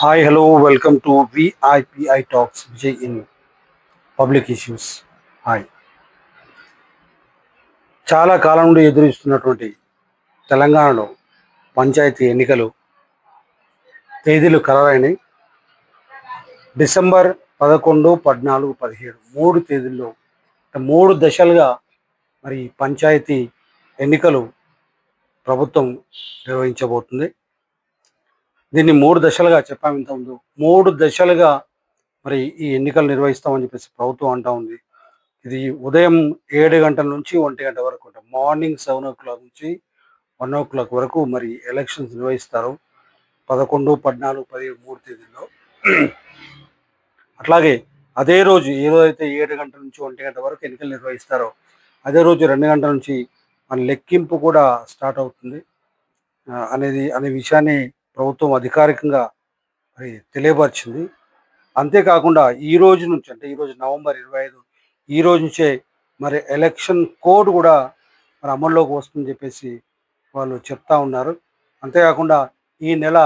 Hi hello welcome to V I P I talks Vijay in public issues hi చాలా కాలం నుండి ఎదురిస్తున్నటువంటి తెలంగాణలో పంచాయతీ ఎన్నికలు తేదీలు ఖరారైనాయి. డిసెంబర్ పదకొండు పద్నాలుగు పదిహేడు మూడు తేదీల్లో మూడు దశలుగా మరి పంచాయతీ ఎన్నికలు ప్రభుత్వం నిర్వహించబోతుంది. దీన్ని మూడు దశలుగా చెప్పాము ముందు మూడు దశలుగా మరి ఈ ఎన్నికలు నిర్వహిస్తామని చెప్పేసి ప్రభుత్వం అంటా ఉంది. ఇది ఉదయం ఏడు గంటల నుంచి ఒంటి గంట వరకు మార్నింగ్ సెవెన్ ఓ క్లాక్ నుంచి వన్ ఓ క్లాక్ వరకు మరి ఎలక్షన్స్ నిర్వహిస్తారు. పదకొండు పద్నాలుగు పదిహేడు మూడు తేదీల్లో. అట్లాగే అదే రోజు ఏ అయితే ఏడు గంటల నుంచి ఒంటి గంట వరకు ఎన్నికలు నిర్వహిస్తారో అదే రోజు రెండు గంటల నుంచి మన లెక్కింపు కూడా స్టార్ట్ అవుతుంది. అనేది అనే విషయాన్ని ప్రభుత్వం అధికారికంగా మరి తెలియపరిచింది. అంతేకాకుండా ఈ రోజు నుంచి అంటే ఈ రోజు నవంబర్ ఇరవై ఐదు ఈ రోజు నుంచే మరి ఎలక్షన్ కోడ్ కూడా మరి అమల్లోకి వస్తుందని చెప్పేసి వాళ్ళు చెప్తా ఉన్నారు. అంతేకాకుండా ఈ నెల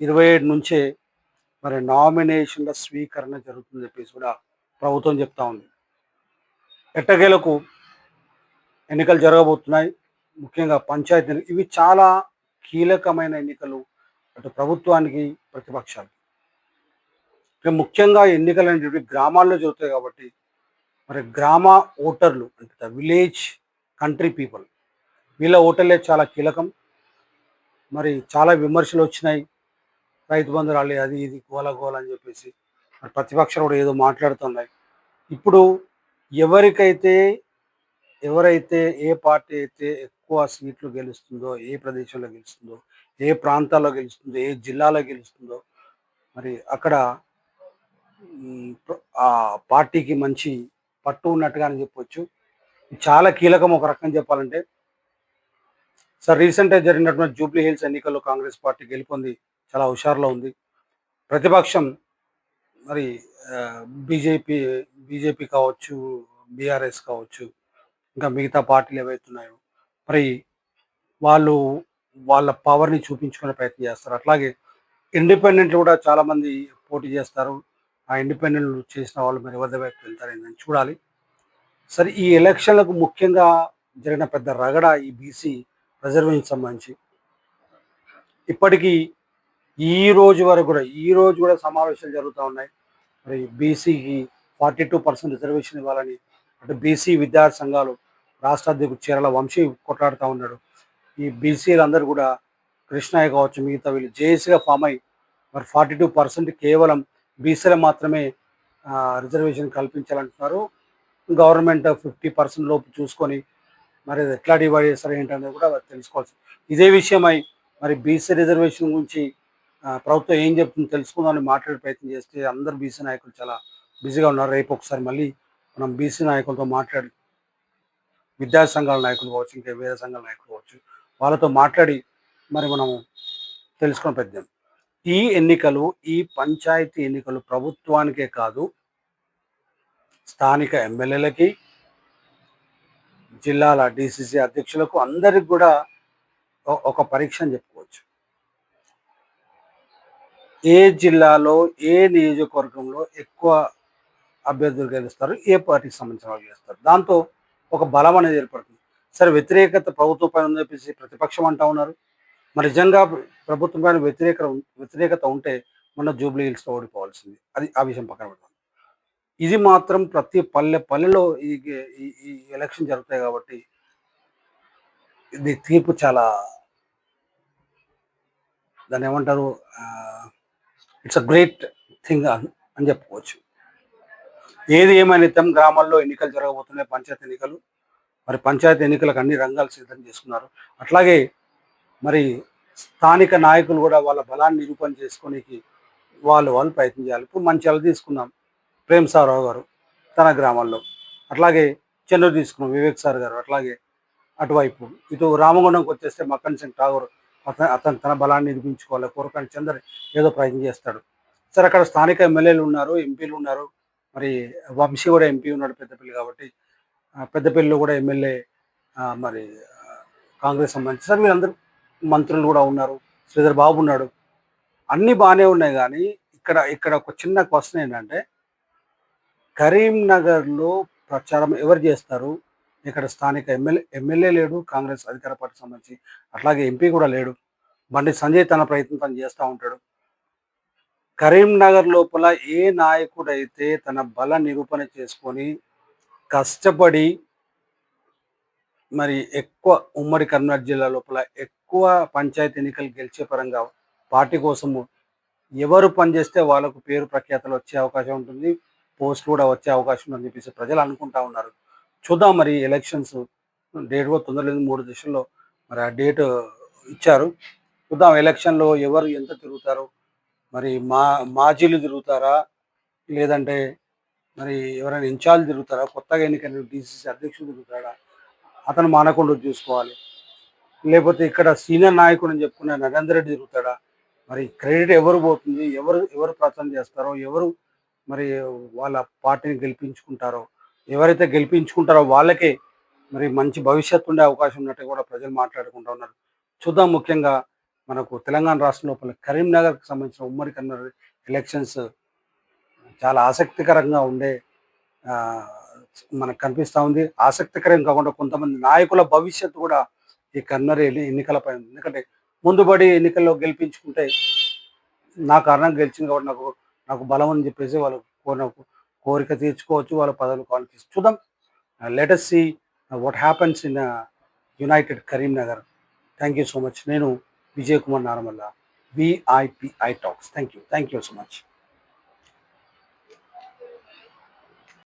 ఇరవై ఏడు నుంచే మరి నామినేషన్ల స్వీకరణ జరుగుతుందని చెప్పేసి కూడా ప్రభుత్వం చెప్తా ఉంది. ఎట్టకేలకు ఎన్నికలు జరగబోతున్నాయి. ముఖ్యంగా పంచాయతీ ఇవి చాలా కీలకమైన ఎన్నికలు. అటు ప్రభుత్వానికి ప్రతిపక్షాలు ఇక ముఖ్యంగా ఎన్నికలు అనేటువంటి గ్రామాల్లో జరుగుతాయి కాబట్టి మరి గ్రామ ఓటర్లు అంటే ద విలేజ్ కంట్రీ పీపుల్ వీళ్ళ ఓటర్లే చాలా కీలకం. మరి చాలా విమర్శలు వచ్చినాయి. రైతు బంధు రాలే అది ఇది గోల గోల అని చెప్పేసి మరి ప్రతిపక్షాలు కూడా ఏదో మాట్లాడుతున్నాయి. ఇప్పుడు ఎవరికైతే ఎవరైతే ఏ పార్టీ అయితే ఎక్కువ సీట్లు గెలుస్తుందో ఏ ప్రదేశంలో గెలుస్తుందో ఏ ప్రాంతాల్లో గెలుస్తుందో ఏ జిల్లాలో గెలుస్తుందో మరి అక్కడ ఆ పార్టీకి మంచి పట్టు ఉన్నట్టుగా అని చెప్పొచ్చు. చాలా కీలకం ఒక రకం చెప్పాలంటే సార్ రీసెంట్గా జరిగినటువంటి జూబ్లీ హిల్స్ ఎన్నికల్లో కాంగ్రెస్ పార్టీ గెలుపొంది చాలా హుషారులో ఉంది. ప్రతిపక్షం మరి బీజేపీ బీజేపీ కావచ్చు బీఆర్ఎస్ కావచ్చు ఇంకా మిగతా పార్టీలు ఏవైతున్నాయో మరి వాళ్ళు వాళ్ళ పవర్ని చూపించుకునే ప్రయత్నం చేస్తారు. అట్లాగే ఇండిపెండెంట్లు కూడా చాలామంది పోటీ చేస్తారు. ఆ ఇండిపెండెంట్లు చేసిన వాళ్ళు మరి ఎవరి వైపు వెళ్తారని చూడాలి. సరే ఈ ఎలక్షన్లకు ముఖ్యంగా జరిగిన పెద్ద రగడ ఈ బీసీ రిజర్వేషన్ సంబంధించి. ఇప్పటికీ ఈ రోజు వరకు కూడా ఈ రోజు కూడా సమావేశాలు జరుగుతూ ఉన్నాయి. మరి బీసీకి ఫార్టీ టూ పర్సెంట్ రిజర్వేషన్ ఇవ్వాలని అంటే బీసీ విద్యార్థి సంఘాలు రాష్ట్ర అధ్యక్షుడు చీరల వంశీ కొట్లాడుతూ ఉన్నాడు. ఈ బీసీలు అందరూ కూడా కృష్ణయ్య కావచ్చు మిగతా వీళ్ళు జేఏసీగా ఫామ్ అయ్యి మరి ఫార్టీ టూ పర్సెంట్ కేవలం బీసీలు మాత్రమే రిజర్వేషన్ కల్పించాలంటున్నారు. గవర్నమెంట్ ఫిఫ్టీ పర్సెంట్ లోపు చూసుకొని మరి అది ఎట్లా డివైడ్ చేస్తారు ఏంటనేది కూడా తెలుసుకోవాల్సి ఇదే విషయమై మరి బీసీ రిజర్వేషన్ గురించి ప్రభుత్వం ఏం చెప్తుందో తెలుసుకుందామని మాట్లాడే ప్రయత్నం చేస్తే అందరు బీసీ నాయకులు చాలా బిజీగా ఉన్నారు. రేపు ఒకసారి మళ్ళీ మనం బీసీ నాయకులతో మాట్లాడి విద్యా సంఘాల నాయకులు కావచ్చు ఇంకా వేరే సంఘాల నాయకులు కావచ్చు వాళ్ళతో మాట్లాడి మరి మనం తెలుసుకుని పెద్దాం ఈ ఎన్నికలు ఈ పంచాయతీ ఎన్నికలు ప్రభుత్వానికే కాదు స్థానిక ఎమ్మెల్యేలకి జిల్లాల డిసిసి అధ్యక్షులకు అందరికి కూడా ఒక పరీక్ష అని చెప్పుకోవచ్చు. ఏ జిల్లాలో ఏ నియోజకవర్గంలో ఎక్కువ అభ్యర్థులు గెలుస్తారు ఏ పార్టీకి సంబంధించిన వాళ్ళు గెలుస్తారు? దాంతో ఒక బలం అనేది ఏర్పడుతుంది. సరే వ్యతిరేకత ప్రభుత్వం పైన ఉందని చెప్పేసి ప్రతిపక్షం అంటా ఉన్నారు. మరి నిజంగా ప్రభుత్వం పైన వ్యతిరేక వ్యతిరేకత ఉంటే మన జూబ్లీ హిల్స్లో ఓడిపోవాల్సింది. అది ఆ విషయం పక్కన పెడతాం ఇది మాత్రం ప్రతి పల్లె పల్లెలో ఈ ఈ- ఈ ఎలక్షన్ జరుగుతాయి కాబట్టి ఇది తీర్పు చాలా దాన్ని ఏమంటారు? ఇట్స్ అ గ్రేట్ థింగ్ అని చెప్పుకోవచ్చు. ఏది ఏమైనా గ్రామాల్లో ఎన్నికలు జరగబోతున్నాయి పంచాయతీ ఎన్నికలు. మరి పంచాయతీ ఎన్నికలకు అన్ని రంగాలు సిద్ధం చేసుకున్నారు. అట్లాగే మరి స్థానిక నాయకులు కూడా వాళ్ళ బలాన్ని నిరూపణ చేసుకోనికి వాళ్ళు వాళ్ళు ప్రయత్నం చేయాలి. ఇప్పుడు మంచిర్యాల తీసుకున్నాం ప్రేమ్ సారావు గారు తన గ్రామాల్లో. అట్లాగే చెన్నూరు తీసుకున్నాం వివేక్ సార్ గారు. అట్లాగే అటువైపు ఇటు రామగుండంకి వచ్చేస్తే మక్కన్ సింగ్ ఠాగూర్ అతను అతను తన బలాన్ని నిరూపించుకోవాలి కోరకాని చందర్ ఏదో ప్రయత్నం చేస్తాడు. సరే అక్కడ స్థానిక ఎమ్మెల్యేలు ఉన్నారు ఎంపీలు ఉన్నారు. మరి వంశీ కూడా ఎంపీ ఉన్నాడు పెద్దపల్లి కాబట్టి పెద్దపల్లిలో కూడా ఎమ్మెల్యే మరి కాంగ్రెస్ సంబంధించి. సార్ వీళ్ళందరూ మంత్రులు కూడా ఉన్నారు. శ్రీధర్ బాబు ఉన్నాడు. అన్నీ బాగానే ఉన్నాయి కానీ ఇక్కడ ఇక్కడ ఒక చిన్న క్వశ్చన్ ఏంటంటే కరీంనగర్లో ప్రచారం ఎవరు చేస్తారు? ఇక్కడ స్థానిక ఎమ్మెల్యే ఎమ్మెల్యే లేడు కాంగ్రెస్ అధికార పార్టీకి సంబంధించి అట్లాగే ఎంపీ కూడా లేడు. బండి సంజయ్ తన ప్రయత్నం తను చేస్తూ ఉంటాడు. కరీంనగర్ లోపల ఏ నాయకుడైతే తన బల నిరూపణ చేసుకొని కష్టపడి మరి ఎక్కువ ఉమ్మడి కర్నూలు జిల్లా లోపల ఎక్కువ పంచాయతీ ఎన్నికలు గెలిచే పరంగా పార్టీ కోసము ఎవరు పనిచేస్తే వాళ్ళకు పేరు ప్రఖ్యాతలు వచ్చే అవకాశం ఉంటుంది పోస్ట్ కూడా వచ్చే అవకాశం ఉందని చెప్పేసి ప్రజలు అనుకుంటా ఉన్నారు. చూద్దాం మరి ఎలక్షన్స్ డేట్ కూడా తొందరలేదు మూడు దశల్లో మరి ఆ డేట్ ఇచ్చారు. చూద్దాం ఎలక్షన్లో ఎవరు ఎంత తిరుగుతారు మరి మా మాజీలు తిరుగుతారా? లేదంటే మరి ఎవరైనా ఇన్ఛార్జ్ తిరుగుతారా? కొత్తగా ఎన్నికైన డీసీసీ అధ్యక్షుడు తిరుగుతాడా? అతను మానకుండా చూసుకోవాలి. లేకపోతే ఇక్కడ సీనియర్ నాయకుడు అని చెప్పుకున్న నరేందర్ రెడ్డి తిరుగుతాడా? మరి క్రెడిట్ ఎవరు పోతుంది? ఎవరు ఎవరు ప్రచారం చేస్తారో? ఎవరు మరి వాళ్ళ పార్టీని గెలిపించుకుంటారో? ఎవరైతే గెలిపించుకుంటారో వాళ్ళకే మరి మంచి భవిష్యత్తు ఉండే అవకాశం ఉన్నట్టు కూడా ప్రజలు మాట్లాడుకుంటూ ఉన్నారు. చూద్దాం ముఖ్యంగా మనకు తెలంగాణ రాష్ట్రం లోపల కరీంనగర్కి సంబంధించిన ఉమ్మడి కన్నర్ ఎలక్షన్స్ చాలా ఆసక్తికరంగా ఉండే మనకు కనిపిస్తూ ఉంది. ఆసక్తికరం కాకుండా కొంతమంది నాయకుల భవిష్యత్తు కూడా ఈ కన్నర్ ఎన్నికలపై ఉంది. ఎందుకంటే ముందుబడి ఎన్నికల్లో గెలిపించుకుంటే నా కారణం గెలిచింది కాబట్టి నాకు నాకు బలం అని చెప్పేసి వాళ్ళు కోరిన కోరిక తీర్చుకోవచ్చు వాళ్ళ పదవులు కావాలి చూద్దాం. Let us see what happens in united Karimnagar thank you so much నేను Vijay Kumar Naramalla V I P I talks thank you thank you so much